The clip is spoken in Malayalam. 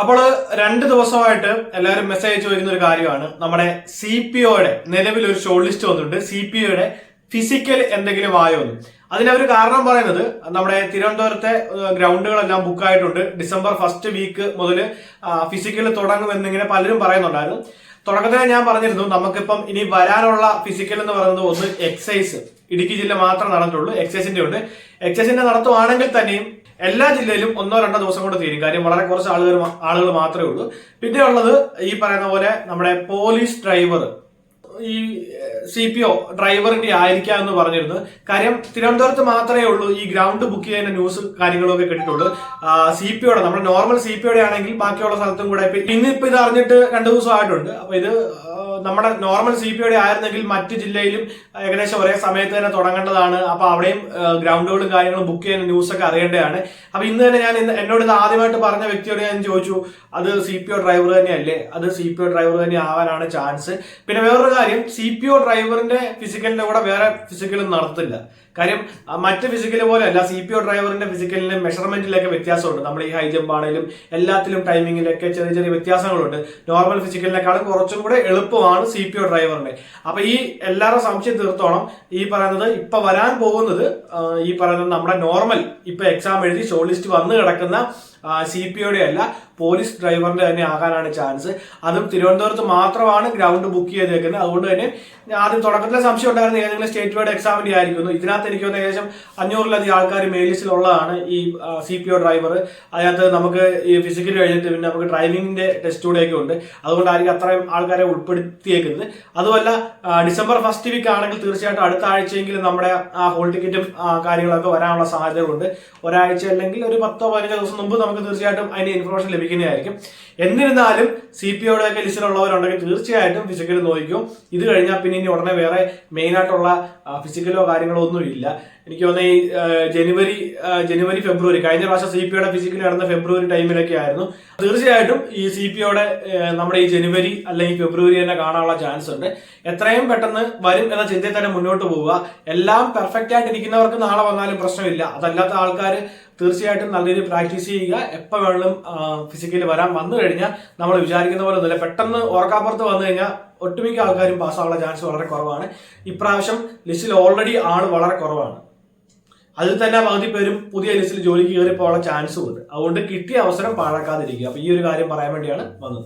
അപ്പോൾ രണ്ട് ദിവസമായിട്ട് എല്ലാവരും മെസ്സേജ് അയച്ചു വരുന്ന ഒരു കാര്യമാണ്. നമ്മുടെ സി പി ഒയുടെ നിലവിൽ ഒരു ഷോർട്ട് ലിസ്റ്റ് വന്നിട്ടുണ്ട്. സി പി ഒയുടെ ഫിസിക്കൽ എന്തെങ്കിലും ആയോ എന്ന്. അതിനവർ കാരണം പറയുന്നത് നമ്മുടെ തിരുവനന്തപുരത്തെ ഗ്രൗണ്ടുകളെല്ലാം ബുക്കായിട്ടുണ്ട് ഡിസംബർ ഫസ്റ്റ് വീക്ക് മുതൽ ഫിസിക്കൽ തുടങ്ങുമെന്നിങ്ങനെ പലരും പറയുന്നുണ്ടായിരുന്നു. തുടക്കത്തിൽ ഞാൻ പറഞ്ഞിരുന്നു നമുക്കിപ്പം ഇനി വരാനുള്ള ഫിസിക്കൽ എന്ന് പറയുന്നത് ഒന്ന് എക്സൈസ് ഇടുക്കി ജില്ല മാത്രം നടന്നിട്ടുള്ളൂ എക്സൈസിന്റെ ഉണ്ട്. എക്സൈസിന്റെ നടത്തുവാണെങ്കിൽ തന്നെയും എല്ലാ ജില്ലയിലും ഒന്നോ രണ്ടോ ദിവസം കൊണ്ട് തീരും. കാര്യം വളരെ കുറച്ച് ആളുകൾ ആളുകൾ മാത്രമേ ഉള്ളൂ. പിന്നെ ഉള്ളത് ഈ പറയുന്ന പോലെ നമ്മുടെ പോലീസ് ഡ്രൈവർ. ഈ സി പി ഒ ഡ്രൈവറിന്റെ ആയിരിക്കാം എന്ന് പറഞ്ഞിരുന്നു. കാര്യം തിരുവനന്തപുരത്ത് മാത്രമേ ഉള്ളൂ ഈ ഗ്രൗണ്ട് ബുക്ക് ചെയ്യുന്ന ന്യൂസ് കാര്യങ്ങളൊക്കെ കിട്ടിയിട്ടുള്ളൂ സി പി ഒയുടെ നമ്മുടെ നോർമൽ സി പി ഒയുടെ ആണെങ്കിൽ ബാക്കിയുള്ള സ്ഥലത്തും കൂടെ ഇന്നിപ്പോ ഇത് അറിഞ്ഞിട്ട് രണ്ടു ദിവസം ആയിട്ടുണ്ട്. അപ്പൊ ഇത് നമ്മുടെ നോർമൽ സി പി ഒയുടെ ആയിരുന്നെങ്കിൽ മറ്റു ജില്ലയിലും ഏകദേശം ഒരേ സമയത്ത് തന്നെ തുടങ്ങേണ്ടതാണ്. അപ്പൊ അവിടെയും ഗ്രൗണ്ടുകളും കാര്യങ്ങളും ബുക്ക് ചെയ്യുന്ന ന്യൂസ് ഒക്കെ അറിയേണ്ടതാണ്. അപ്പൊ ഇന്ന് തന്നെ ഞാൻ എന്നോട് ഇത് ആദ്യമായിട്ട് പറഞ്ഞ വ്യക്തിയോട് ഞാൻ ചോദിച്ചു അത് സി പി ഒ ഡ്രൈവർ തന്നെയല്ലേ? അത് സി പി ഒ ഡ്രൈവർ തന്നെ ആവാനാണ് ചാൻസ് പിന്നെ വേറൊരു കാര്യം സി പി ഒ ഡ്രൈവറിന്റെ ഫിസിക്കലിന്റെ കൂടെ വേറെ ഫിസിക്കലും നടത്തില്ല. കാര്യം മറ്റ് ഫിസിക്കൽ പോലെ അല്ല സി പി ഒ ഡ്രൈവറിന്റെ ഫിസിക്കലിന്റെ മെഷർമെന്റിലൊക്കെ വ്യത്യാസമുണ്ട്. നമ്മൾ ഈ ഹൈ ജമ്പ് ആണെങ്കിലും എല്ലാത്തിലും ടൈമിങ്ങിലൊക്കെ ചെറിയ ചെറിയ വ്യത്യാസങ്ങളുണ്ട്. നോർമൽ ഫിസിക്കലിനേക്കാളും കുറച്ചും കൂടെ എളുപ്പമാണ് സി പി ഒ ഡ്രൈവറിന്റെ അപ്പൊ ഈ എല്ലാവരും സംശയം തീർത്തോണം. ഈ പറയുന്നത് ഇപ്പൊ വരാൻ പോകുന്നത് ഈ പറയുന്നത് നമ്മുടെ നോർമൽ ഇപ്പൊ എക്സാം എഴുതി ഷോർട്ട് ലിസ്റ്റ് വന്ന് കിടക്കുന്ന സി പി ഒയുടെ അല്ല പോലീസ് ഡ്രൈവറിന്റെ തന്നെ ആകാനാണ് ചാൻസ് അതും തിരുവനന്തപുരത്ത് മാത്രമാണ് ഗ്രൗണ്ട് ബുക്ക് ചെയ്തേക്കുന്നത്. അതുകൊണ്ട് തന്നെ ആദ്യം തുടക്കത്തിലെ സംശയം ഉണ്ടായിരുന്ന ഏതെങ്കിലും സ്റ്റേറ്റ് വൈഡ് എക്സാമിന്റെ ആയിരിക്കുന്നു. ഇതിനകത്ത് എനിക്ക് തോന്നുന്നു ഏകദേശം അഞ്ഞൂറിലധികം ആൾക്കാർ മെയിൽ ലിസ്റ്റിലുള്ളതാണ് ഈ സി പി ഒ ഡ്രൈവർ അതിനകത്ത് നമുക്ക് ഈ ഫിസിക്കൽ കഴിഞ്ഞിട്ട് പിന്നെ നമുക്ക് ഡ്രൈവിംഗിന്റെ ടെസ്റ്റ് കൂടെയൊക്കെ ഉണ്ട്. അതുകൊണ്ടായിരിക്കും അത്രയും ആൾക്കാരെ ഉൾപ്പെടുത്തിയേക്കുന്നത്. അതുമല്ല ഡിസംബർ ഫസ്റ്റ് വീക്ക് ആണെങ്കിൽ തീർച്ചയായിട്ടും അടുത്ത ആഴ്ചയെങ്കിലും നമ്മുടെ ആ ഹോൾ ടിക്കറ്റും കാര്യങ്ങളൊക്കെ വരാനുള്ള സാധ്യതകളുണ്ട്. ഒരാഴ്ച അല്ലെങ്കിൽ ഒരു പത്തോ പതിനഞ്ചോ ദിവസം മുമ്പ് നമുക്ക് തീർച്ചയായിട്ടും അതിന് ഇൻഫർമേഷൻ ലഭിക്കുന്നതായിരിക്കും. എന്നിരുന്നാലും സി പി ഒയുടെ ഒക്കെ ലിസ്റ്റിലുള്ളവരുണ്ടെങ്കിൽ തീർച്ചയായിട്ടും ഫിസിക്കൽ നോക്കിക്കും. ഇത് കഴിഞ്ഞാൽ പിന്നെ ഇനി ഉടനെ വേറെ മെയിൻ ആയിട്ടുള്ള ഫിസിക്കലോ കാര്യങ്ങളോ ഒന്നും ഇല്ല. എനിക്ക് തോന്നുന്ന ഈ ജനുവരി ജനുവരി ഫെബ്രുവരി കഴിഞ്ഞ പ്രാവശ്യം സി പി യുടെ ഫിസിക്കൽ നടന്ന ഫെബ്രുവരി ടൈമിലൊക്കെ ആയിരുന്നു. തീർച്ചയായിട്ടും ഈ സി പി യുടെ നമ്മുടെ ഈ ജനുവരി അല്ലെങ്കിൽ ഫെബ്രുവരി തന്നെ കാണാനുള്ള ചാൻസ് ഉണ്ട്. എത്രയും പെട്ടെന്ന് വരും എന്ന ചിന്തയിൽ തന്നെ മുന്നോട്ട് പോവുക. എല്ലാം പെർഫെക്റ്റ് ആയിട്ട് ഇരിക്കുന്നവർക്ക് നാളെ വന്നാലും പ്രശ്നമില്ല. അതല്ലാത്ത ആൾക്കാർ തീർച്ചയായിട്ടും നല്ല രീതിയിൽ പ്രാക്ടീസ് ചെയ്യുക. എപ്പോൾ വേണമെങ്കിലും ഫിസിക്കലി വരാൻ വന്നു കഴിഞ്ഞാൽ നമ്മൾ വിചാരിക്കുന്ന പോലെ ഒന്നുമില്ല. പെട്ടെന്ന് ഓർക്കാപ്പുറത്ത് വന്നു കഴിഞ്ഞാൽ ഒട്ടുമിക്ക ആൾക്കാരും പാസ്സാവാനുള്ള ചാൻസ് വളരെ കുറവാണ്. ഇപ്രാവശ്യം ലിസ്റ്റിൽ ഓൾറെഡി ആൾ വളരെ കുറവാണ്. അതിൽ തന്നെ പകുതി പേരും പുതിയ ലിസ്റ്റിൽ ജോലിക്ക് കയറി പോകാനുള്ള ചാൻസും ഉണ്ട്. അതുകൊണ്ട് കിട്ടിയ അവസരം പാഴാക്കാതിരിക്കുക. അപ്പൊ ഈ ഒരു കാര്യം പറയാൻ വേണ്ടിയാണ് വന്നത്.